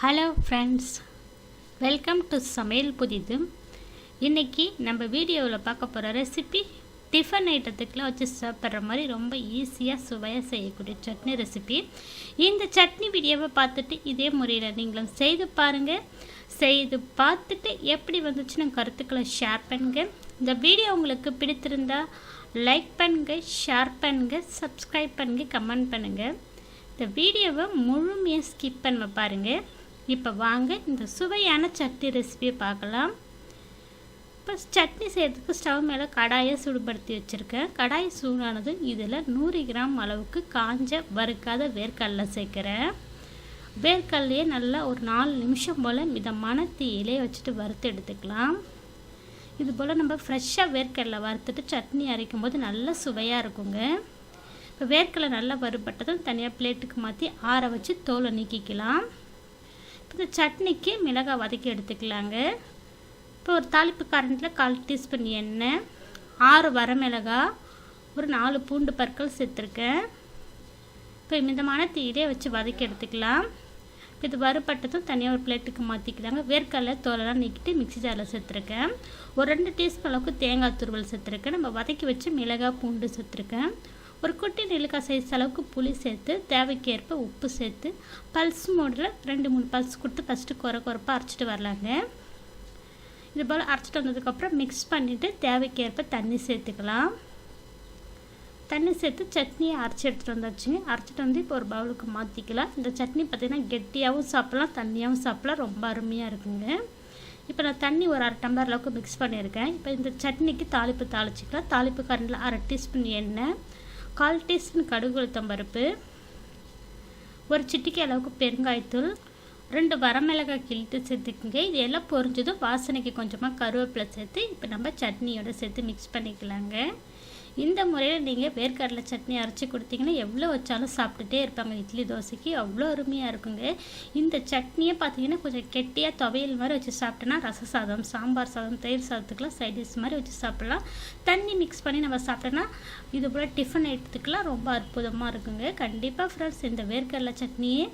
Hello friends welcome to சமையல் புதிது. இன்றைக்கி நம்ம வீடியோவில் பார்க்க போகிற ரெசிபி டிஃபன் ஐட்டத்துக்குலாம் வச்சு சாப்பிட்ற மாதிரி ரொம்ப ஈஸியாக சுவையாக செய்யக்கூடிய சட்னி ரெசிபி இந்த சட்னி வீடியோவை பார்த்துட்டு இதே முறையில் நீங்களும் செய்து பாருங்கள் செய்து பார்த்துட்டு எப்படி வந்துச்சுன்னு கருத்துக்களை ஷேர் பண்ணுங்க. இந்த வீடியோ உங்களுக்கு பிடித்திருந்தா லைக் பண்ணுங்க ஷேர் பண்ணுங்க சப்ஸ்கிரைப் பண்ணுங்க கமெண்ட் பண்ணுங்கள் இந்த வீடியோவை முழுமையாக ஸ்கிப் பண்ண பாருங்கள் இப்போ வாங்க இந்த சுவையான சட்னி ரெசிபியை பார்க்கலாம். இப்போ சட்னி செய்கிறதுக்கு ஸ்டவ் மேலே கடாயை சூடுபடுத்தி வச்சுருக்கேன். கடாய் சூடானது இதில் நூறு கிராம் அளவுக்கு காஞ்ச வறுக்காத வேர்க்கடலை சேர்க்குறேன். வேர்க்கடலையே நல்லா ஒரு நாலு நிமிஷம் போல் மிதமான தீயிலே வச்சுட்டு வறுத்து எடுத்துக்கலாம். இது போல் நம்ம ஃப்ரெஷ்ஷாக வேர்க்கடலை வறுத்துட்டு சட்னி அரைக்கும் போது நல்ல சுவையாக இருக்குங்க. இப்போ வேர்க்கடலை நல்லா வறுபட்டதும் தனியாக பிளேட்டுக்கு மாற்றி ஆற வச்சு தோலை நீக்கிக்கலாம். இந்த சட்னிக்கு மிளகாய் வதக்கி எடுத்துக்கலாங்க. இப்போ ஒரு தாளிப்பு கரண்டில் கால் டீஸ்பூன் எண்ணெய் ஆறு வரமிளகாய் ஒரு நாலு பூண்டு பற்கள் சேர்த்துருக்கேன். இப்போ மிதமான தீயிலே வச்சு வதக்கி எடுத்துக்கலாம். இப்போ இது வறுபட்டதும் தனியாக ஒரு பிளேட்டுக்கு மாற்றிக்கலாங்க வேர்க்கடலை தோலெல்லாம் நீக்கிட்டு மிக்ஸி ஜாரில் சேர்த்துருக்கேன். ஒரு ரெண்டு டீஸ்பூன் அளவுக்கு தேங்காய் துருவல் சேர்த்துருக்கேன். நம்ம வதக்கி வச்சு மிளகாய் பூண்டு சேர்த்துருக்கேன். ஒரு குட்டி நெல்லிக்காய் சைஸ் அளவுக்கு புளி சேர்த்து தேவைக்கேற்ப உப்பு சேர்த்து பல்ஸ் மோடில் ரெண்டு மூணு பல்ஸ் கொடுத்து ஃபஸ்ட்டு குறை குறைப்பாக அரைச்சிட்டு வரலாங்க. இது போல் அரைச்சிட்டு வந்ததுக்கப்புறம் மிக்ஸ் பண்ணிவிட்டு தேவைக்கேற்ப தண்ணி சேர்த்துக்கலாம். தண்ணி சேர்த்து சட்னியை அரைச்சி எடுத்துகிட்டு வந்தாச்சுங்க. அரைச்சிட்டு வந்து இப்போ ஒரு பவுலுக்கு மாற்றிக்கலாம் இந்த சட்னி பார்த்திங்கன்னா கெட்டியாகவும் சாப்பிட்லாம் தண்ணியாகவும் சாப்பிட்லாம் ரொம்ப அருமையாக இருக்குங்க. இப்போ நான் தண்ணி ஒரு அரை டம்ளர் அளவுக்கு மிக்ஸ் பண்ணியிருக்கேன். இப்போ இந்த சட்னிக்கு தாளிப்பு தாளிச்சிக்கலாம். தாளிப்பு கரண்டில் அரை டீஸ்பூன் எண்ணெய் கால் டீஸ்பூன் கடுகு உளுத்தம் பருப்பு ஒரு சிட்டிக்கு அளவுக்கு பெருங்காயத்தூள் ரெண்டு வரமிளகாய் கிழித்து சேர்த்துக்குங்க. இது எல்லாம் பொரிஞ்சதும் வாசனைக்கு கொஞ்சமாக கருவேப்பிலை சேர்த்து இப்போ நம்ம சட்னியோட சேர்த்து மிக்ஸ் பண்ணிக்கலாங்க. இந்த முறையில் நீங்கள் வேர்க்கடலை சட்னி அரைச்சி கொடுத்தீங்கன்னா எவ்வளோ வச்சாலும் சாப்பிட்டுட்டே இருப்பாங்க. இட்லி தோசைக்கு அவ்வளோ அருமையாக இருக்குங்க. இந்த சட்னியை பார்த்தீங்கன்னா கொஞ்சம் கெட்டியாக துவையல் மாதிரி வச்சு சாப்பிட்டோன்னா ரச சாதம் சாம்பார் சாதம் தயிர் சாதத்துக்குலாம் சைட் டிஷ் மாதிரி வச்சு சாப்பிட்லாம். தண்ணி மிக்ஸ் பண்ணி நம்ம சாப்பிட்டோன்னா இது போல் டிஃபன் ஐட்டத்துக்குலாம் ரொம்ப அற்புதமாக இருக்குங்க. கண்டிப்பாக ஃப்ரெண்ட்ஸ் இந்த வேர்க்கடலை சட்னியே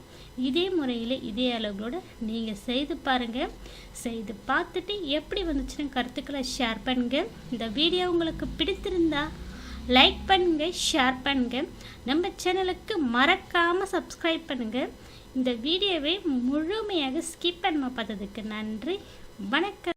இதே முறையில் இதே அளவுகளோடு நீங்கள் செய்து பாருங்கள் செய்து பார்த்துட்டு எப்படி வந்துச்சுன்னு கருத்துக்களை ஷேர் பண்ணுங்கள் இந்த வீடியோ உங்களுக்கு பிடித்திருந்தா லைக் பண்ணுங்கள் ஷேர் பண்ணுங்கள் நம்ம சேனலுக்கு மறக்காமல் சப்ஸ்கிரைப் பண்ணுங்கள் இந்த வீடியோவை முழுமையாக ஸ்கிப் பண்ண பார்த்ததுக்கு நன்றி. வணக்கம்.